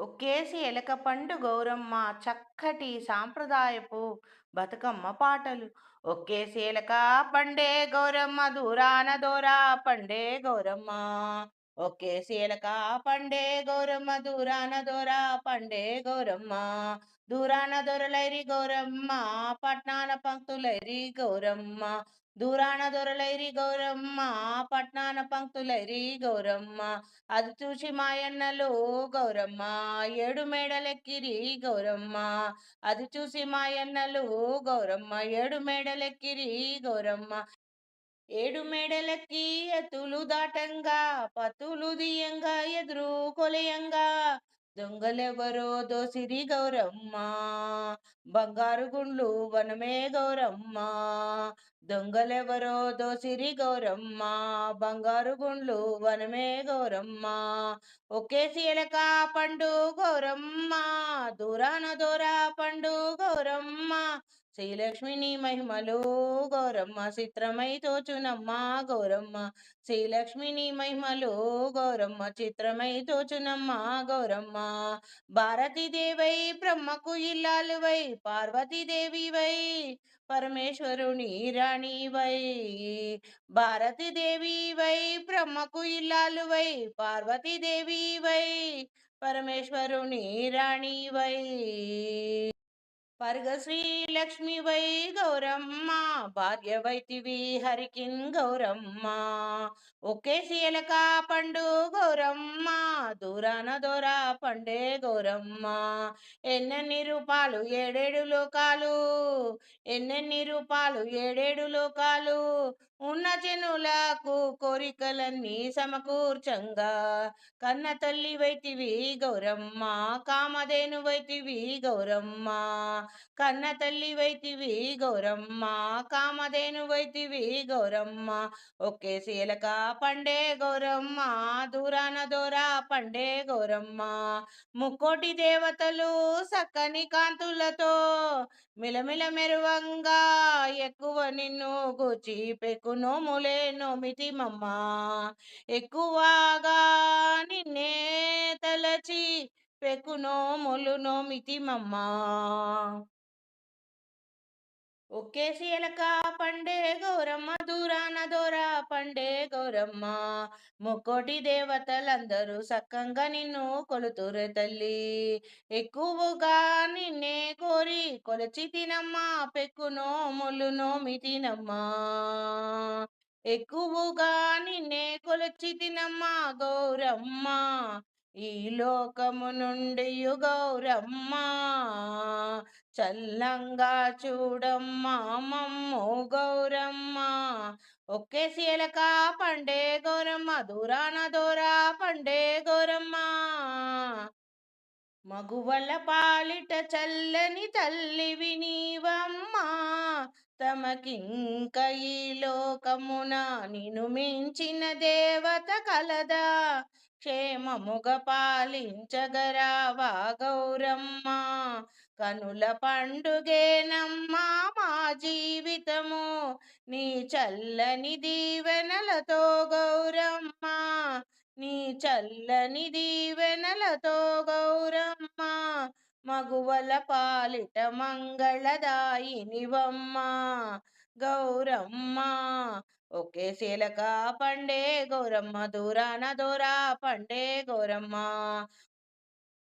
ఒక్కేసి ఎలక పండు గౌరమ్మ చక్కటి సాంప్రదాయపు బతుకమ్మ పాటలు. ఒక్కేసి ఎలక పండే గౌరమ్మ దూరాన దూరా పండే గౌరమ్మ. ఒకే ఎలక పండే గౌరమ్మ దూరాన దూరా పండే గౌరమ్మ దూరాన దొరలైరి గౌరమ్మ పట్నాన పంక్తులైరి గౌరమ్మ దూరాన దొరలైరి గౌరమ్మ పట్నాన పంక్తులైరి గౌరమ్మ అది చూసి మాయన్నలు గౌరమ్మ ఏడు మేడలెక్కిరి గౌరమ్మ అది చూసి మాయన్నలు గౌరమ్మ ఏడు మేడలెక్కిరి గౌరమ్మ. ఏడు మెడలకి ఎతులు దాటంగా పతులు దియంగా ఎదురు కొలయంగా. దొంగలెవరో దోసిరి గౌరమ్మ బంగారు గుండ్లు వనమే గౌరమ్మ. దొంగలెవరో దోసిరి గౌరమ్మ బంగారు గుండ్లు వనమే గౌరమ్మ. ఒకే ఎలక పండు గౌరమ్మ దూరాన దూరా పండు గౌరమ్మ. శ్రీలక్ష్మిని మహిమలో గౌరమ్మ చిత్రమై తోచునమ్మ గౌరమ్మ. శ్రీలక్ష్మిని మహిమలో గౌరమ్మ చిత్రమై తోచునమ్మ గౌరమ్మ. భారతీదేవై బ్రహ్మకు ఇల్లాలువై పార్వతీదేవివై పరమేశ్వరుని రాణివై. భారతీదేవివై బ్రహ్మకు ఇల్లాలువై పార్వతీదేవివై పరమేశ్వరుని రాణివై. పర్గ శ్రీలక్ష్మివై గౌరమ్మ భాగ్యవైతివి హరికిన్ గౌరమ్మ. ఒకే శీలక పండు గౌరమ్మ దూరాన దూరా పండే గౌరమ్మ. ఎన్నెన్ని రూపాలు ఏడేడు లోకాలు ఎన్నెన్ని రూపాలు ఏడేడు లోకాలు. ఉన్న జనులకు కోరికలన్నీ సమకూర్చంగా. కన్న తల్లి వైతివి గౌరమ్మ కామధేను వైతివి గౌరమ్మ. కన్న తల్లి వైతివి గౌరమ్మ కామధేను వైతివి గౌరమ్మ ఒకే శీలక పండే గౌరమ్మ దూరాన దూరా పండే గౌరమ్మ ముక్కోటి దేవతలు సక్కని కాంతులతో మిలమిల మెరువంగా ఎక్కువ నిన్ను గుచి పెక్కు నోములే నోమితి మమ్మ ఎక్కువగా నిన్నే తలచి పెక్కు మొలునో నోమితి మమ్మ ఒక్కేసి ఎలక పండే గౌరమ్మ దూరాన దూరా పండే గౌరమ్మ. మొక్కోటి దేవతలందరూ సక్కంగా నిన్ను కొలుతురే తల్లి. ఎక్కువగా నిన్నే కోరి కొలచి తినమ్మా పెక్కు నోములు నోమి తినమ్మా ఎక్కువగా నిన్నే కొలచి తినమ్మా గౌరమ్మ. ఈ లోకము నుండి గౌరమ్మ చల్లంగా చూడమ్మా మమ్ము గౌరమ్మ. ఒకే ఎలక పండే గౌరమ్మ దూరాన దూరా పండే గౌరమ్మ. మగువల పాలిట చల్లని తల్లి వినీవమ్మా. తమకింక ఈ లోకమున నిను మించిన దేవత కలదా. క్షేమముగ పాలించగరావా గౌరమ్మ కనుల పండుగేనమ్మా మా జీవితము. నీ చల్లని దీవెనలతో గౌరమ్మ. నీ చల్లని దీవెనలతో గౌరమ్మ. మగువల పాలిట మంగళదాయినివమ్మ. గౌరమ్మ ఒకే శీలక పండే గౌరమ్మ దూరాన దూరా పండే గౌరమ్మ.